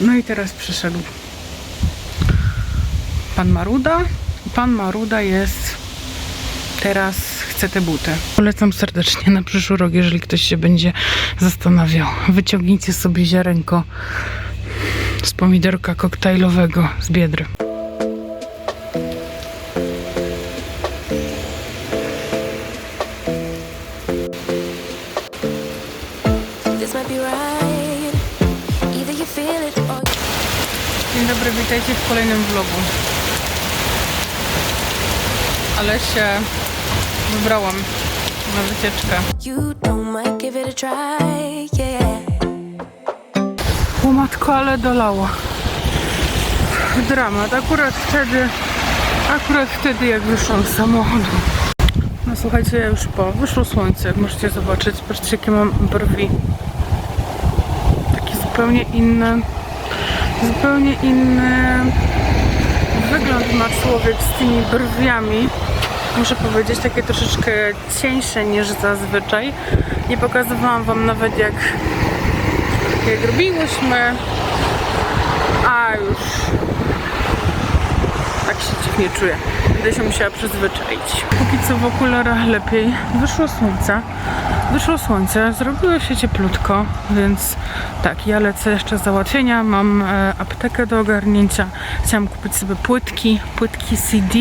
No i teraz przyszedł pan Maruda. Pan Maruda jest teraz chce te buty. Polecam serdecznie na przyszły rok, jeżeli ktoś się będzie zastanawiał. Wyciągnijcie sobie ziarenko z pomidorka koktajlowego z Biedry. This might be right. Dzień dobry, witajcie w kolejnym vlogu. Ale się wybrałam na wycieczkę. O matko, ale dolało. Dramat. Akurat wtedy, akurat wtedy jak wyszłam z samochodu. No słuchajcie, ja już po. Wyszło słońce, jak możecie zobaczyć. Patrzcie, jakie mam brwi. Zupełnie inny, zupełnie inny wygląd ma człowiek z tymi brwiami. Muszę powiedzieć, takie troszeczkę cieńsze niż zazwyczaj. Nie pokazywałam wam nawet jak jak robiłyśmy, a już tak się dziwnie czuję. Będę się musiała przyzwyczaić. Póki co w okularach lepiej. Wyszło słońce. Wyszło słońce, zrobiło się cieplutko, więc tak, ja lecę jeszcze z załatwienia. Mam e, aptekę do ogarnięcia. Chciałam kupić sobie płytki, płytki CD,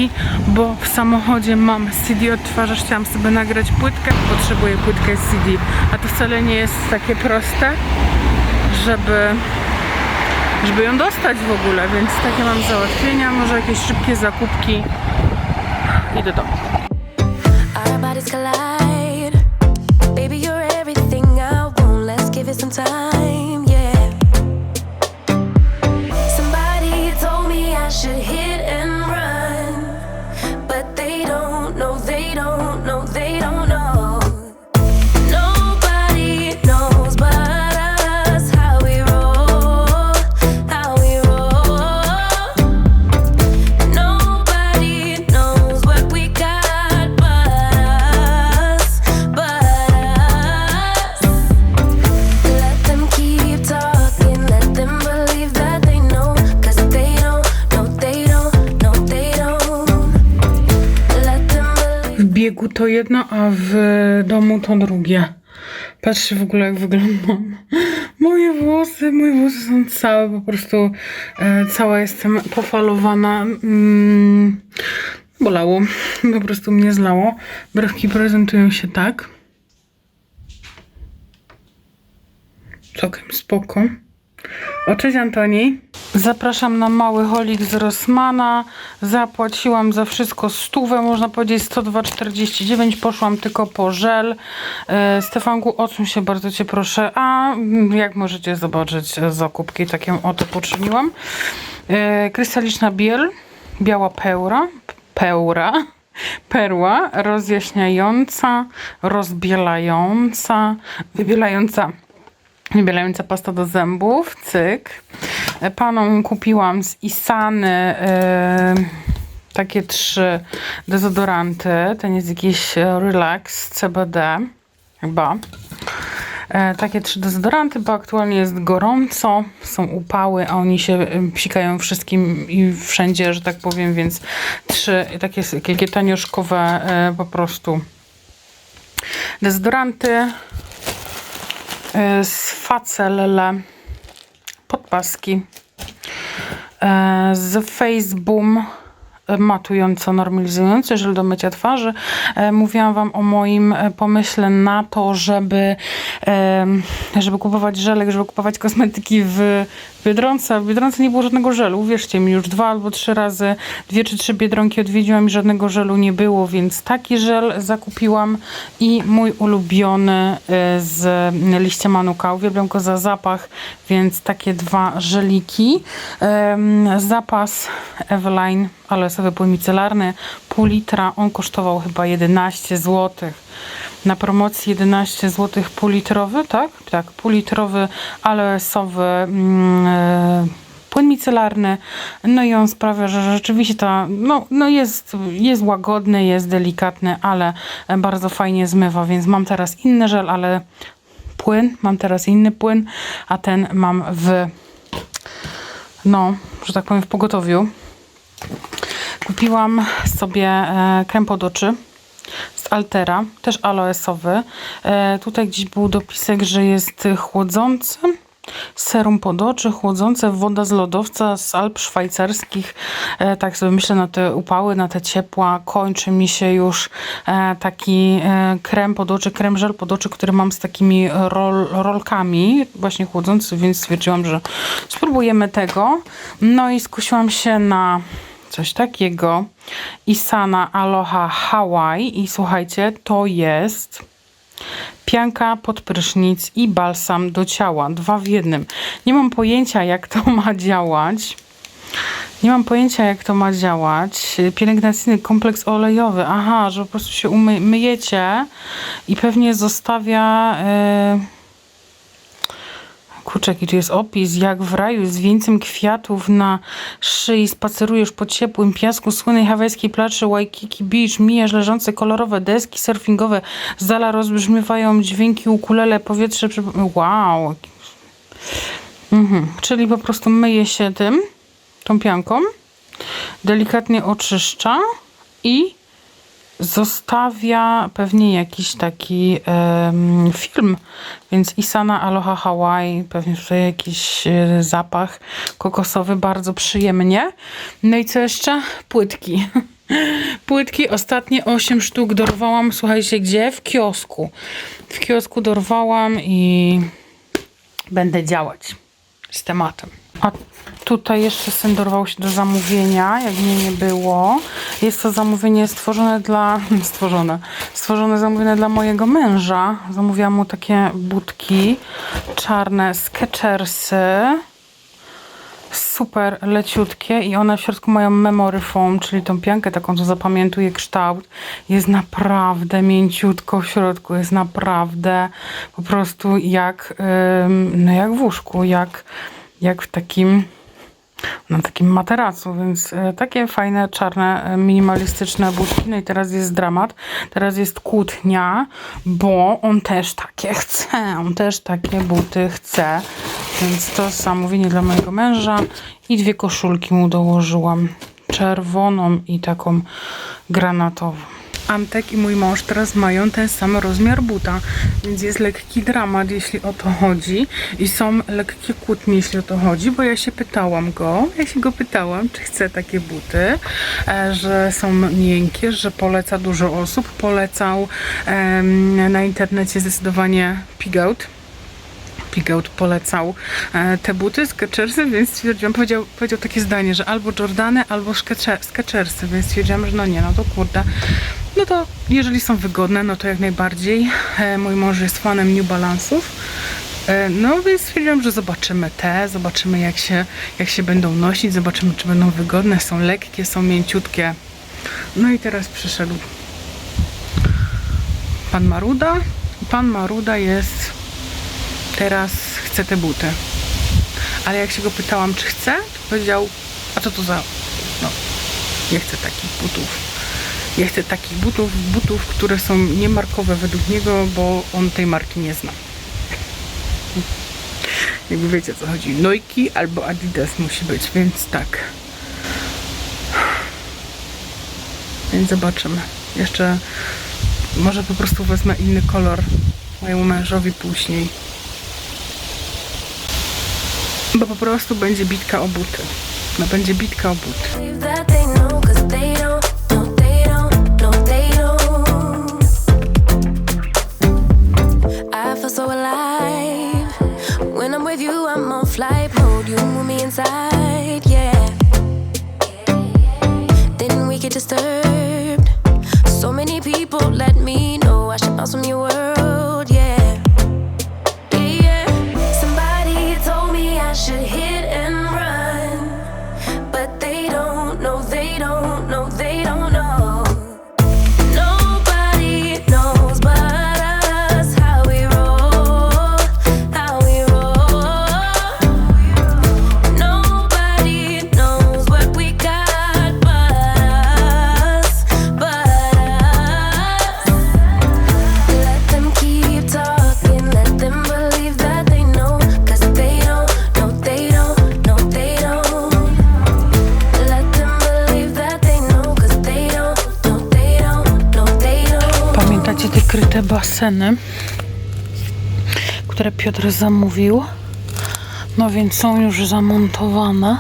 bo w samochodzie mam CD odtwarzacz. Chciałam sobie nagrać płytkę. Potrzebuję płytkę CD, a to wcale nie jest takie proste żeby, żeby ją dostać w ogóle, więc takie mam załatwienia, może jakieś szybkie zakupki i do domu. Time. Biegu to jedno, a w domu to drugie. Patrzcie w ogóle jak wyglądam. Moje włosy, moje włosy są całe, po prostu e, cała jestem pofalowana. Mm, bolało, po prostu mnie zlało. Brewki prezentują się tak. Całkiem spoko. O, cześć Antoni. Zapraszam na mały holik z Rossmana. Zapłaciłam za wszystko stówę, można powiedzieć 102,49. Poszłam tylko po żel. E, Stefanku, odsuń się bardzo Cię proszę. A jak możecie zobaczyć, zakupki takie oto poczyniłam. E, krystaliczna biel, biała pełra, pełra, perła, rozjaśniająca, rozbielająca, wybielająca Wybielająca pasta do zębów, cyk. Panom kupiłam z Isany e, takie trzy dezodoranty. Ten jest jakiś Relax CBD, chyba. E, takie trzy dezodoranty, bo aktualnie jest gorąco, są upały, a oni się e, psikają wszystkim i wszędzie, że tak powiem, więc trzy takie, takie tanioszkowe e, po prostu dezodoranty z Facelele podpaski e, z Faceboom e, matująco normalizujący żel do mycia twarzy. E, Mówiłam Wam o moim e, pomyśle na to, żeby, żeby kupować żelek, żeby kupować kosmetyki w Biedronce. W Biedronce nie było żadnego żelu, uwierzcie mi, już dwa albo trzy razy, dwie czy trzy Biedronki odwiedziłam i żadnego żelu nie było, więc taki żel zakupiłam i mój ulubiony e, z liścia manuka. Uwielbiam go za zapach, więc takie dwa żeliki. Zapas Eveline aloesowy płyn micelarny, pół litra, on kosztował chyba 11 zł. Na promocji 11 zł pół litrowy, tak? Tak, pół litrowy aloesowy mm, e, płyn micelarny. No i on sprawia, że rzeczywiście ta, no, no jest, jest łagodny, jest delikatny, ale bardzo fajnie zmywa, więc mam teraz inny żel, ale płyn, mam teraz inny płyn, a ten mam w no, że tak powiem, w pogotowiu. Kupiłam sobie e, krem pod oczy z Altera, też aloesowy. E, tutaj gdzieś był dopisek, że jest chłodzący. Serum pod oczy, chłodzące, woda z lodowca z Alp szwajcarskich. E, tak sobie myślę na te upały, na te ciepła. Kończy mi się już taki krem pod oczy, krem żel pod oczy, który mam z takimi rol, rolkami, właśnie chłodzący, więc stwierdziłam, że spróbujemy tego. No i skusiłam się na coś takiego. Isana Aloha Hawaii i słuchajcie, to jest pianka pod prysznic i balsam do ciała. Dwa w jednym. Nie mam pojęcia, jak to ma działać. Nie mam pojęcia, jak to ma działać. Pielęgnacyjny kompleks olejowy. Aha, że po prostu się umy, myjecie i pewnie zostawia... Yy... Kurczę, jaki tu jest opis. Jak w raju z wieńcem kwiatów na szyi spacerujesz po ciepłym piasku słynnej hawajskiej plaży Waikiki Beach, mijasz leżące kolorowe deski surfingowe, z dala rozbrzmiewają dźwięki ukulele, powietrze... Wow! Mhm. Czyli po prostu myje się tym, tą pianką, delikatnie oczyszcza i zostawia pewnie jakiś taki em, film, więc Isana Aloha Hawaii, pewnie tutaj jakiś e, zapach kokosowy, bardzo przyjemnie. No i co jeszcze? Płytki. Płytki, ostatnie 8 sztuk dorwałam, słuchajcie, gdzie? W kiosku. W kiosku dorwałam i będę działać z tematem. A tutaj jeszcze syn dorwał się do zamówienia, jak mnie nie było. Jest to zamówienie stworzone dla... stworzone. Stworzone zamówienie dla mojego męża. Zamówiłam mu takie budki czarne Skechersy. Super leciutkie i one w środku mają memory foam, czyli tą piankę taką, co zapamiętuje kształt. Jest naprawdę mięciutko w środku, jest naprawdę po prostu jak, no jak w łóżku, jak, jak w takim na takim materacu, więc e, takie fajne, czarne, e, minimalistyczne budki. No i teraz jest dramat, teraz jest kłótnia, bo on też takie chce, on też takie buty chce, więc to zamówienie dla mojego męża i dwie koszulki mu dołożyłam, czerwoną i taką granatową. Antek i mój mąż teraz mają ten sam rozmiar buta, więc jest lekki dramat, jeśli o to chodzi. I są lekkie kłótnie, jeśli o to chodzi, bo ja się pytałam go, ja się go pytałam, czy chce takie buty, e, że są miękkie, że poleca dużo osób. Polecał na internecie zdecydowanie Pigout. Pigout polecał e, te buty, Skechersy, więc stwierdziłam, powiedział, powiedział takie zdanie, że albo Jordany, albo Skecher- Skechersy, więc stwierdziłam, że no nie, no to kurde. No to jeżeli są wygodne, no to jak najbardziej. E, mój mąż jest fanem New Balance'ów. E, No więc stwierdziłam, że zobaczymy te, zobaczymy jak się, jak się będą nosić, zobaczymy czy będą wygodne, są lekkie, są mięciutkie. No i teraz przyszedł pan Maruda. Pan Maruda jest teraz chce te buty. Ale jak się go pytałam, czy chce, to powiedział, a co to za... No, nie chcę takich butów. Nie chcę takich butów, butów, które są niemarkowe według niego, bo on tej marki nie zna. Jakby wiecie o co chodzi. Nike albo Adidas musi być, więc tak. Więc zobaczymy. Jeszcze może po prostu wezmę inny kolor mojemu mężowi później. Bo po prostu będzie bitka o buty. No będzie bitka o buty. Te baseny, które Piotr zamówił. No więc są już zamontowane.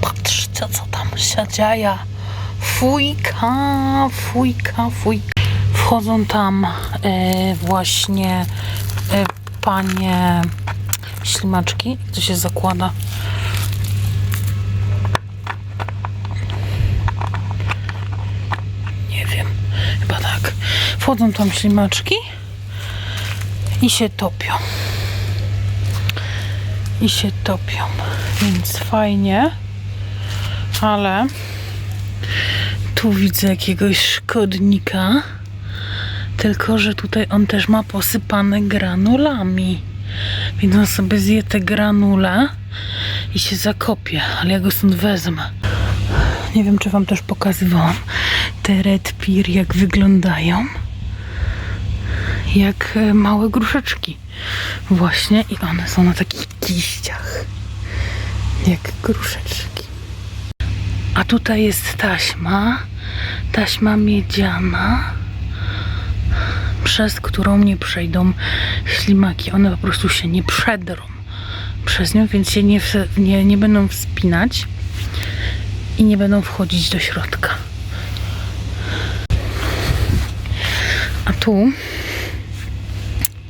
Patrzcie, co tam się dzieje. Fujka, fujka, fujka. Wchodzą tam e, właśnie e, panie ślimaczki. Jak to się zakłada? Nie wiem. Chyba tak. Wchodzą tam ślimaczki i się topią. I się topią. Więc fajnie. Ale tu widzę jakiegoś szkodnika. Tylko, że tutaj on też ma posypane granulami. Więc on sobie zje te granule i się zakopie. Ale ja go stąd wezmę. Nie wiem, czy wam też pokazywałam te red pear, jak wyglądają. Jak e, małe gruszeczki. Właśnie i one są na takich kiściach. Jak gruszeczki. A tutaj jest taśma. Taśma miedziana, przez którą nie przejdą ślimaki. One po prostu się nie przedrą przez nią, więc się nie, nie, nie będą wspinać i nie będą wchodzić do środka. A tu.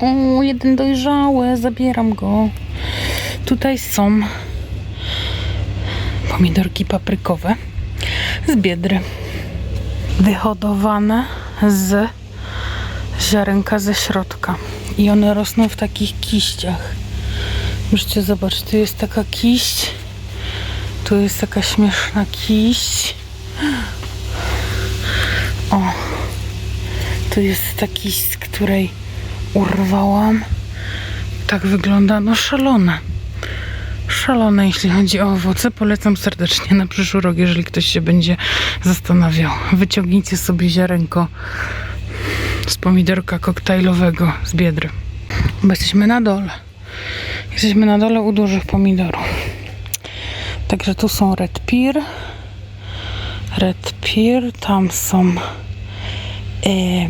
O, jeden dojrzały, zabieram go. Tutaj są pomidorki paprykowe z biedry. Wyhodowane z ziarenka ze środka. I one rosną w takich kiściach. Możecie zobaczyć, tu jest taka kiść. Tu jest taka śmieszna kiść. O. Tu jest ta kiść, z której urwałam. Tak wygląda, no szalone. Szalone, jeśli chodzi o owoce. Polecam serdecznie na przyszły rok, jeżeli ktoś się będzie zastanawiał. Wyciągnijcie sobie ziarenko z pomidorka koktajlowego z biedry. Bo jesteśmy na dole. Jesteśmy na dole u dużych pomidorów. Także tu są red pear. Red pear, tam są e,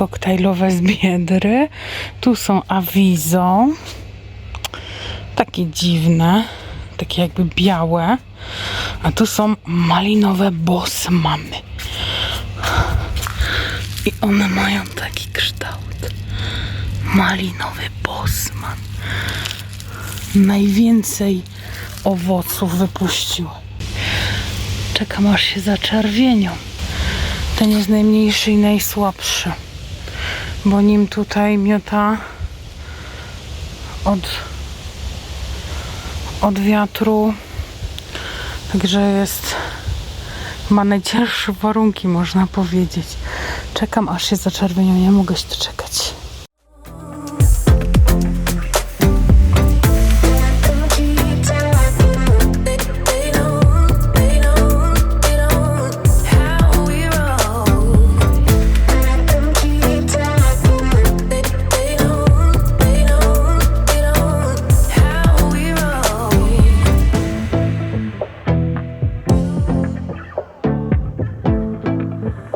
koktajlowe z biedry. Tu są awizo. Takie dziwne, takie jakby białe. A tu są malinowe bosmany. I one mają taki kształt. Malinowy bosman. Najwięcej owoców wypuściły. Czekam aż się zaczerwienią. Ten jest najmniejszy i najsłabszy. Bo nim tutaj miota od, od wiatru. Także jest ma najcięższe warunki, można powiedzieć. Czekam aż się zaczerwienią, nie mogę się doczekać.